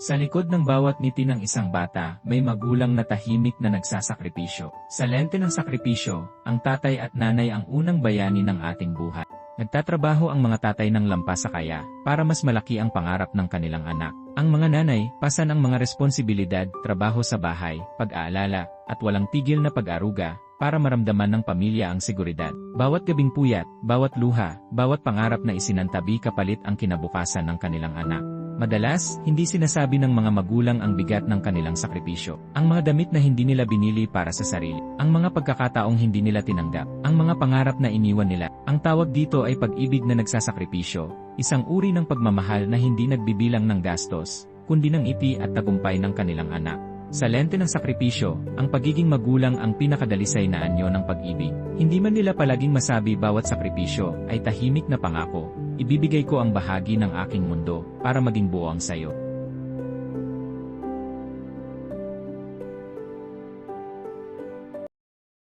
Sa likod ng bawat ngiti ng isang bata, may magulang na tahimik na nagsasakripisyo. Sa lente ng sakripisyo, ang tatay at nanay ang unang bayani ng ating buhay. Nagtatrabaho ang mga tatay ng lampas sa kaya para mas malaki ang pangarap ng kanilang anak. Ang mga nanay, pasan ang mga responsibilidad, trabaho sa bahay, pag-aalala, at walang tigil na pag-aruga para maramdaman ng pamilya ang seguridad. Bawat gabing puyat, bawat luha, bawat pangarap na isinantabi kapalit ang kinabukasan ng kanilang anak. Madalas, hindi sinasabi ng mga magulang ang bigat ng kanilang sakripisyo. Ang mga damit na hindi nila binili para sa sarili. Ang mga pagkakataong hindi nila tinanggap. Ang mga pangarap na iniwan nila. Ang tawag dito ay pag-ibig na nagsasakripisyo. Isang uri ng pagmamahal na hindi nagbibilang ng gastos, kundi ng iti at tagumpay ng kanilang anak. Sa lente ng sakripisyo, ang pagiging magulang ang pinakadalisay na anyo ng pag-ibig. Hindi man nila palaging masabi bawat sakripisyo ay tahimik na pangako. Ibibigay ko ang bahagi ng aking mundo para maging buo ang sayo.